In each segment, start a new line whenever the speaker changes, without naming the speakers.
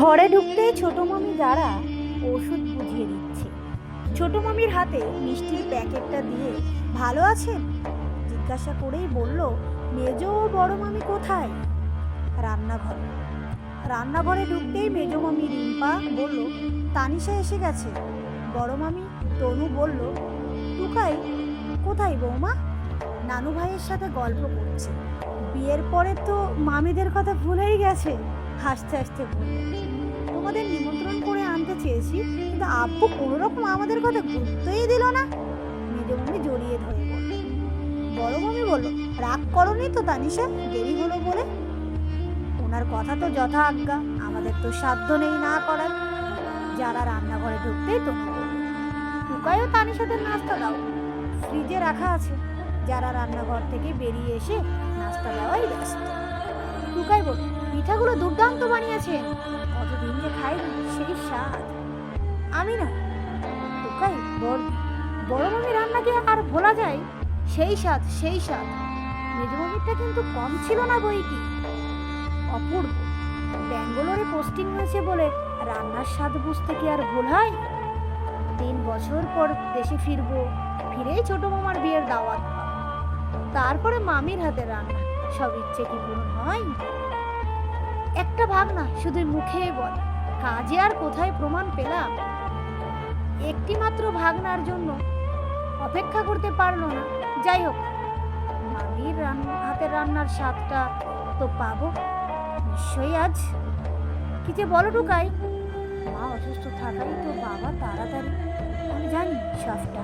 ঘরে ঢুকতেই ছোট মামি যারা ওষুধ বুঝিয়ে দিচ্ছে। ছোট মামির হাতে মিষ্টির প্যাকেটটা দিয়ে, ভালো আছেন? জিজ্ঞাসা করেই বলল, মেজ ও বড় মামি কোথায়? রান্নাঘরে। রান্নাঘরে ঢুকতেই মেজ মামি রিম্পা বলল, তানিশা এসে গেছে। বড় মামি তনু বলল, টুকাই, কোথায় বৌমা? নানু ভাইয়ের সাথে গল্প করছে। বিয়ের পরে তো মামিদের কথা ভুলেই গেছে, হাসতে হাসতে বলল তোমাদের নিমন্ত্রণ করে আনতে চেয়েছি, কিন্তু আব্বু কোনো রকম আমাদের কথা গুরুত্বই দিল না। মেজো মামি জড়িয়ে ধরে বড় মামি বলল, রাগ করনি তো তানিশা, দেরি হলো বলে? ওনার কথা তো যথা আজ্ঞা, আমাদের তো সাধ্য নেই না করার। যারা রান্নাঘরে ঢুকতেই তো টুকাইও তানিশাদের নাস্তা দাও। ফ্রিজে রাখা আছে। যারা রান্নাঘর থেকে বেরিয়ে এসে নাস্তা দেওয়াই ব্যস্ত। টুকাই বল পিঠাগুলো দুর্দান্ত বানিয়েছেন কতদিন যে খাই সেই স্বাদ। আমি না টুকাই বড় বড় মামি রান্নাকে আর ভোলা যায়? সেই স্বাদ সেই স্বাদ। মেজমামিরটা কিন্তু কম ছিল না বই কি অপূর্ব। ব্যাঙ্গালোরে পোস্টিং হয়েছে বলে রান্নার স্বাদ বুঝতে কি আর ভুল হয়? তিন বছর পর দেশে ফিরবো, ফিরেই ছোট মামার বিয়ের দাওয়াত তারপরে মামির হাতে রান্না, সব ইচ্ছে কি পূরণ হয়? একটা ভাগ না শুধু মুখে বল, কাজে আর কোথায় প্রমাণ পেলাম? একটি মাত্র ভাগনার জন্য অপেক্ষা করতে পারল না। যাই হোক, মামির হাতের রান্নার স্বাদটা তো পাবো। নিশ্চয়ই আজ। কি যে বলো টুকাই, মা অসুস্থ থাকাই তো বাবা তাড়াতাড়ি। আমি জানি সবটা।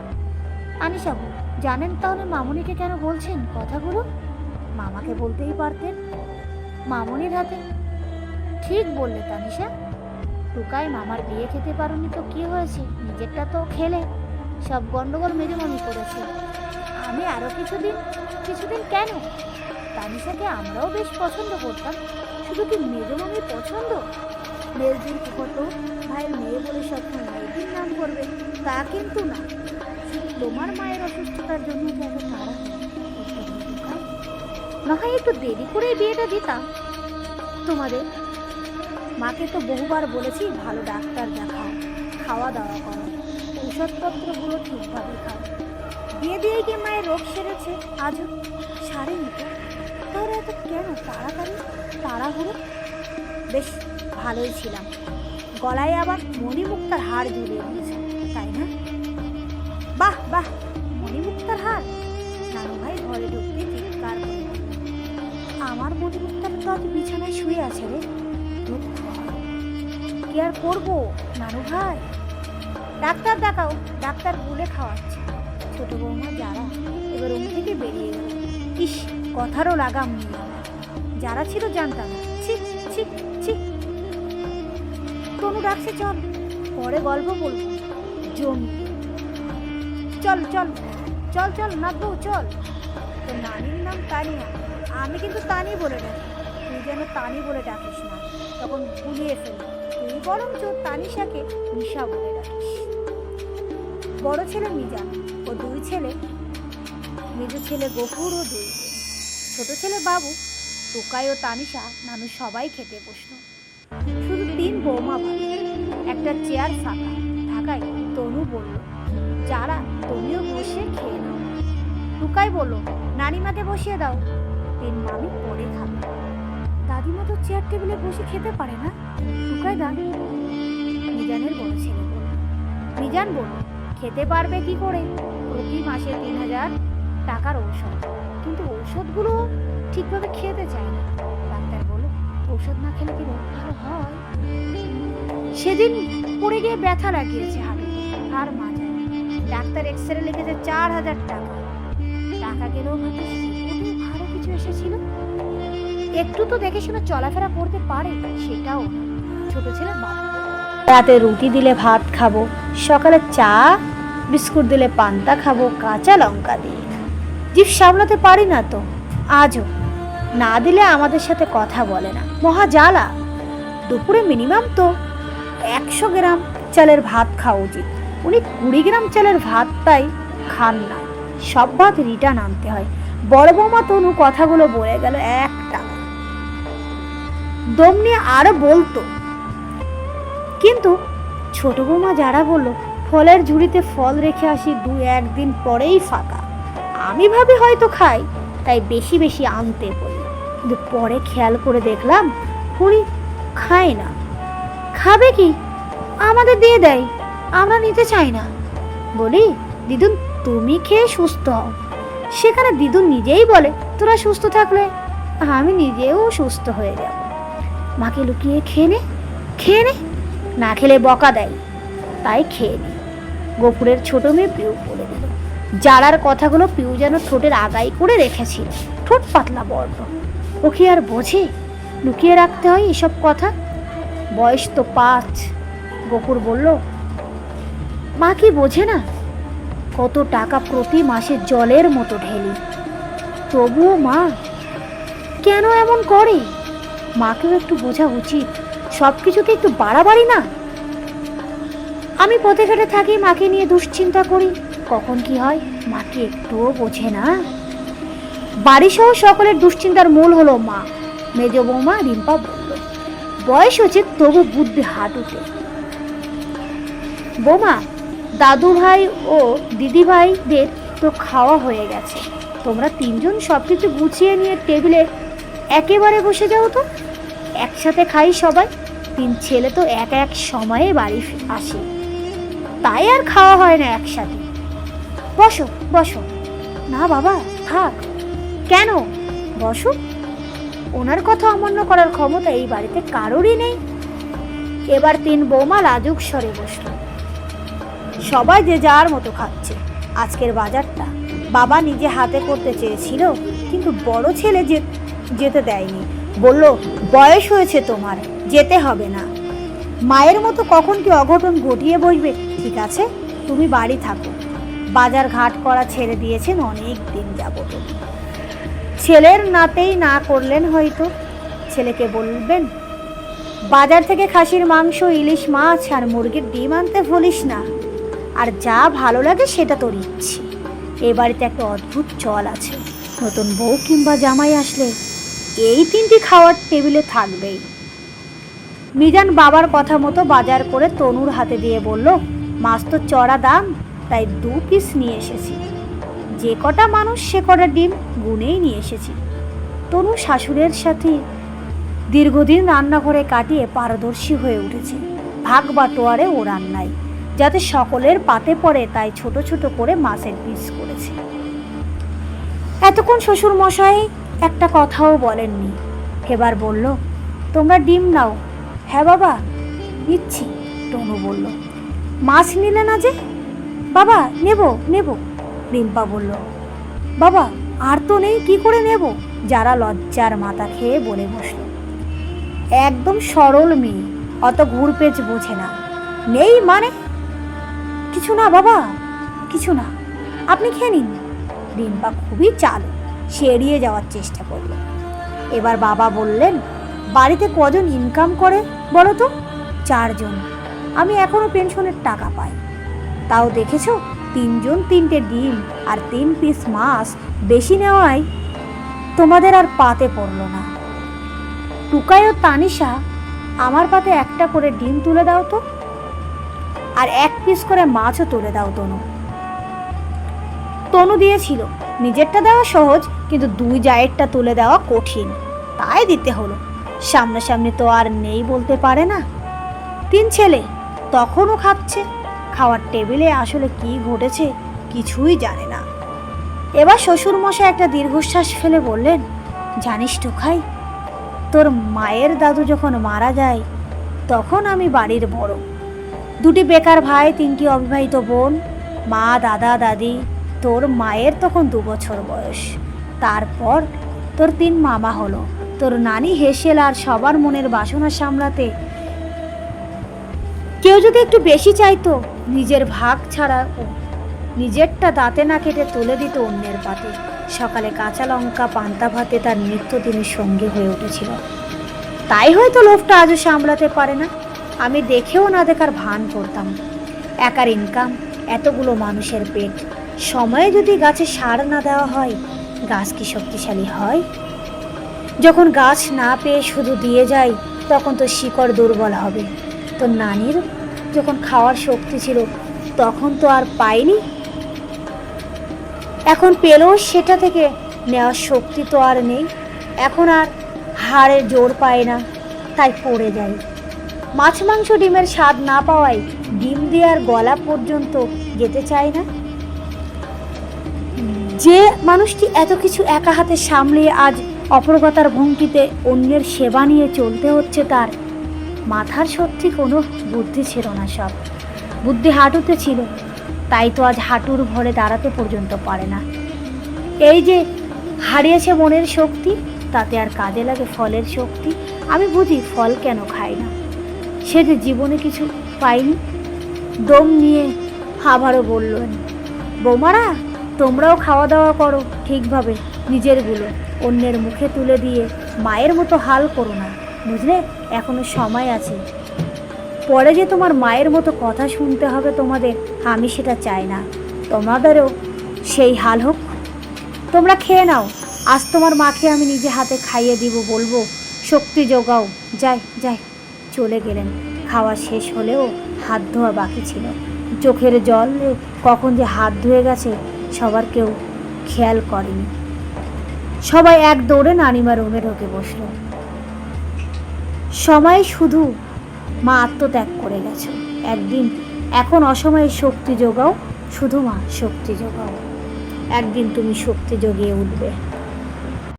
আনিসাবু জানেন তাহলে মামুনিকে কেন বলছেন কথাগুলো? মামাকে বলতেই পারতেন। মামনির হাতে ঠিক বললে, তানিশা। টুকাই মামার বিয়ে খেতে পারোনি তো কি হয়েছে? নিজেরটা তো খেলে। সব গন্ডগোল মেজমামি করেছে। আমি আরও কিছুদিন কিছুদিন কেন? তানিশাকে আমরাও বেশ পছন্দ করতাম। শুধু কি মেজমামি পছন্দ? মেজদিন কত ভাইয়ের মেয়ে বলে সবসময় মেয়েটির নাম করবে। তা কিন্তু না। তোমার মায়ের অসুস্থতার জন্য কেন তারা না হয় একটু দেরি করে বিয়েটা দিতাম তোমাদের মাকে তো বহুবার বলেছি, ভালো ডাক্তার দেখাও, খাওয়া দাওয়া করো, ঔষধপত্রগুলো ঠিকভাবে খাও। দিয়ে দিয়ে কি মায়ের রোগ সেরেছে, আজও সারেনি তো। তাহলে এত কেন তাড়াতাড়ি? তাড়াহুড়ো? বেশ, ভালোই ছিলাম। গলায় আবার মণিমুক্তার হার ঝুলিয়ে দিয়েছে, তাই না? বাহ বাহ, মণিমুক্তার হার? নানু ভাই ঘরে ঢুকতে চিৎকার করে আমার মণিমুক্তার তো বিছানায় শুয়ে আছে রে। কি আর করব? নানু ভাই? ডাক্তার দেখাও, ডাক্তার বলে খাওয়াচ্ছে। ছোট বৌমা যারা, এবার রুম থেকে বেরিয়ে গেল। ইস, কথারও লাগাম যারা ছিল জানতাম। না। ছি ছি ছি। তনু ডাকছে, চল। পরে গল্প বলব। জমি। চল চল। চল চল নাচবো চল। তো নানির নাম তানিয়া। আমি কিন্তু তানি বলে ডাকি। তুই যেন তানি বলে ডাকিস না। তখন ভুলিয়ে ফেলি। তুই বরঞ্চ তানিশাকে নিশা বলে ডাকিস বড় ছেলে মিজান ও দুই ছেলে, মেজ ছেলে গফুর ও দুই। ছোট ছেলে বাবু, টোকাই ও তানিশা নানু সবাই খেতে বসল। শুধু তিন বৌমা একটা চেয়ার ফাঁকা থাকায় তনু বলল, যারা তুমিও বসে খেয়ে নাও। টুকাই বলল, নানিমাকে বসিয়ে দাও। তিন মামি পরে খাবে। দাদিমা তো চেয়ার টেবিলে বসে খেতে পারে না। দান মিজানের বড় ছেলে মিজান বলল খেতে পারবে কি করে? প্রতি মাসে তিন হাজার টাকার ঔষধ। কিন্তু ঔষধগুলো ঠিকভাবে খেতে চায় না। ডাক্তার বলল, ঔষধ না খেলে কি রোগ হয়? সেদিন পড়ে গিয়ে ব্যথা লাগিয়েছে হাড়ে আর মাজায় ডাক্তার এক্স রে লিখেছে চার হাজার টাকা। টাকা গেলেও হয়তো ভালো কিছু এসেছিল। একটু তো দেখে শুনে চলাফেরা করতে পারে, সেটাও না। ছোট ছেলে রাতে রুটি দিলে ভাত খাব, সকালে চা, বিস্কুট দিলে পান্তা খাব, কাঁচা লঙ্কা দিয়ে। জিভ সামলাতে পারি না তো, আজও। না দিলে আমাদের সাথে কথা বলে না। মহা জ্বালা। দুপুরে মিনিমাম তো একশো গ্রাম চালের ভাত খাওয়া উচিত। উনি কুড়ি গ্রাম চালের ভাতটাই খান না। সব ভাত রিটার্ন আনতে হয়। বড় বৌমা তনু কথাগুলো বলে গেল একটা। দম নিয়ে আরও বলতো কিন্তু ছোট বৌমা যারা বলল, ফলের ঝুড়িতে ফল রেখে আসি দু একদিন পরেই ফাঁকা। আমি ভাবি হয়তো খাই, তাই বেশি বেশি আনতে বলি কিন্তু পরে খেয়াল করে দেখলাম পুরি খায় না। খাবে কি? আমাদের দিয়ে দেয়, আমরা নিতে চাই না। বলি, দিদুন, তুমি খেয়ে সুস্থ হও। সেখানে দিদুন নিজেই বলে, তোরা সুস্থ থাকলে আমি নিজেও সুস্থ হয়ে যাব। মাকে লুকিয়ে খেয়ে নে খেয়ে নে। না খেলে বকা দেয়। তাই খেয়ে নে গোপুরের ছোট মেয়ে পিউ বলে দিল, জারার কথাগুলো পিউ যেন ঠোঁটের আগাই করে রেখেছিল। ঠোঁট পাতলা বড্ড ও কি আর বোঝে? লুকিয়ে রাখতে হয় এসব কথা? বয়স তো পাঁচ। গোপুর বলল, মা কি বোঝে না? কত টাকা প্রতি মাসে জলের মতো ঢেলি। তবুও মা, কেন এমন করে? মাকেও একটু বোঝা উচিত। সব কিছুতে একটু বাড়াবাড়ি না? আমি পথে ঘাটে থাকি, মাকে নিয়ে দুশ্চিন্তা করি। কখন কি হয়, মাকে একটুও বোঝে না। বাড়ি সহ সকলের দুশ্চিন্তার মূল হলো মা। মেজ বৌমা, রিম্পা বলল বয়স হচ্ছে তবু বুদ্ধি হাঁটুতে। বৌমা দাদু ভাই ও দিদি ভাইদের তো খাওয়া হয়ে গেছে। তোমরা তিনজন সব কিছু গুছিয়ে নিয়ে টেবিলে একেবারে বসে যাও তো। একসাথে খাই সবাই। তিন ছেলে তো এক এক সময়ে বাড়ি আসে। তাই আর খাওয়া হয় না একসাথে। বসো বসো। না বাবা, থাক। কেন? বসো। ওনার কথা অমান্য করার ক্ষমতা এই বাড়িতে কারোরই নেই। এবার তিন বৌমা লাজুক স্বরে বসল। সবাই যে যার মতো খাচ্ছে। আজকের বাজারটা বাবা নিজে হাতে করতে চেয়েছিল, কিন্তু বড় ছেলে যেতে দেয়নি। বলল, বয়স হয়েছে তোমার, যেতে হবে না। মায়ের মতো কখন কি অঘটন ঘটিয়ে বসবে? ঠিক আছে, তুমি বাড়ি থাকো। বাজার ঘাট করা ছেড়ে দিয়েছেন অনেক দিন যাবত। ছেলের নাতেই না করলেন হয়তো। ছেলেকে বলবেন, বাজার থেকে খাসির মাংস, ইলিশ মাছ আর মুরগির ডিম আনতে ভুলিস না। আর যা ভালো লাগে সেটা তোর ইচ্ছে। এ বাড়িতে একটা অদ্ভুত চল আছে। নতুন বউ কিংবা জামাই আসলে এই তিনটি খাওয়ার টেবিলে থাকবেই। মিজান বাবার কথা মতো বাজার করে তনুর হাতে দিয়ে বলল, মাছ তো চড়া দাম, তাই দু পিস নিয়ে এসেছি। যে কটা মানুষ সে কটা ডিম গুনেই নিয়ে এসেছি। তনু শাশুড়ের সাথে দীর্ঘদিন রান্নাঘরে কাটিয়ে পারদর্শী হয়ে উঠেছে। ভাগ বাটোয়ারে ও রান্নায়, যাতে সকলের পাতে পড়ে তাই ছোট ছোট করে মাছের পিস করেছে। এতক্ষণ শ্বশুর মশাই একটা কথাও বলেননি। এবার বলল, তোমরা ডিম নাও। হ্যাঁ বাবা। নিচ্ছি, টনু বলল। মাছ নিলে না যে? বাবা, নেব নেব। রিম্পা বলল। বাবা, আর তো নেই, কি করে নেব? যারা লজ্জার মাথা খেয়ে বলে বসল। একদম সরল মেয়ে, অত ঘুরপেচ বোঝে না। নেই মানে? কিছু না বাবা, কিছু না। আপনি খেয়ে নিন। রিম্পা খুবই চালু। সে এড়িয়ে যাওয়ার চেষ্টা করল। এবার বাবা বললেন, বাড়িতে কজন ইনকাম করে বলো তো? চারজন। আমি এখনও পেনশনের টাকা পাই। তাও দেখেছ, তিনজন তিনটে ডিম আর তিন পিস মাছ বেশি নেওয়ায় তোমাদের আর পাতে পড়ল না। টুকাই ও তানিশা, আমার পাতে একটা করে ডিম তুলে দাও তো। আর এক পিস করে মাছও তুলে দাও তনু তনু দিয়েছিল। নিজেরটা দেওয়া সহজ, কিন্তু দুই জায়েরটা তুলে দেওয়া কঠিন। তাই দিতে হলো। সামনাসামনি তো আর নেই বলতে পারে না। তিন ছেলে, তখনও খাচ্ছে। খাওয়ার টেবিলে আসলে কি ঘটেছে কিছুই জানে না। এবার শ্বশুর মশাই একটা দীর্ঘশ্বাস ফেলে বললেন, জানিস তো টুখাই তোর মায়ের দাদু যখন মারা যায়, তখন আমি বাড়ির বড়। দুটি বেকার ভাই, তিনটি অবিবাহিত বোন, মা, দাদা, দাদি তোর মায়ের তখন দু বছর বয়স। তারপর তোর তিন মামা হলো। তোর নানি হেসেল আর সবার মনের বাসনা সামলাতে। কেউ যদি একটু বেশি চাইতো, নিজের ভাগ ছাড়া নিজেরটা দাঁতে না কেটে তুলে দিত অন্যের পাতে। সকালে কাঁচা লঙ্কা, পান্তা ভাতে তার নিত্যদিনের সঙ্গী হয়ে উঠেছিল। তাই হয়তো লোভটা আজও সামলাতে পারে না। আমি দেখেও না দেখার ভান করতাম। একার ইনকাম এতগুলো মানুষের পেট। সময়ে যদি গাছে সার না দেওয়া হয়, গাছ কি শক্তিশালী হয়? যখন গাছ না পেয়ে শুধু দিয়ে যায়, তখন তো শিকড় দুর্বল হবে। তো নানির যখন খাওয়ার শক্তি ছিল, তখন তো আর পাইনি এখন পেলেও সেটা থেকে নেওয়ার শক্তি তো আর নেই। এখন আর হাড়ে জোর পায় না, তাই পড়ে যায়। মাছ মাংস ডিমের স্বাদ না পাওয়ায় ডিম দেওয়ার গলা পর্যন্ত যেতে চায় না। যে মানুষটি এত কিছু একা হাতে সামলিয়ে আজ অপরগতার ভঙ্গিতে অন্যের সেবা নিয়ে চলতে হচ্ছে তার, মাথার সত্যি কোনো বুদ্ধি ছিল না সব। বুদ্ধি হাঁটুতে ছিল, তাই তো আজ হাঁটুর ভরে দাঁড়াতে পর্যন্ত পারে না। এই যে হারিয়েছে মনের শক্তি, তাতে আর কাজে লাগে ফলের শক্তি, আমি বুঝি ফল কেন খাই না। সে যে জীবনে কিছু পাইনি, দম নিয়ে আবারও বললেন, বৌমারা তোমরাও খাওয়া দাওয়া করো ঠিকভাবে নিজেরগুলো অন্যের মুখে তুলে দিয়ে মায়ের মতো হাল করো না, বুঝলে? এখনও সময় আছে। পরে যে তোমার মায়ের মতো কথা শুনতে হবে তোমাদের, আমি সেটা চাই না। তোমাদেরও সেই হাল হোক। তোমরা খেয়ে নাও। আজ তোমার মাকে আমি নিজে হাতে খাইয়ে দিব, বলব, শক্তি যোগাও যাই যাই। চলে গেলেন। খাওয়া শেষ হলেও হাত ধোয়া বাকি ছিল। চোখের জল, কখন যে হাত ধুয়ে গেছে সবার কেউ খেয়াল করেনি। সবাই এক দৌড়ে নানিমা রুমে ঢোকে বসল। সময় শুধু মা আত্মত্যাগ করে গেছে। একদিন এখন অসময়ে শক্তি যোগাও, শুধু মা শক্তি যোগাও। একদিন তুমি শক্তি যোগিয়ে উঠবে।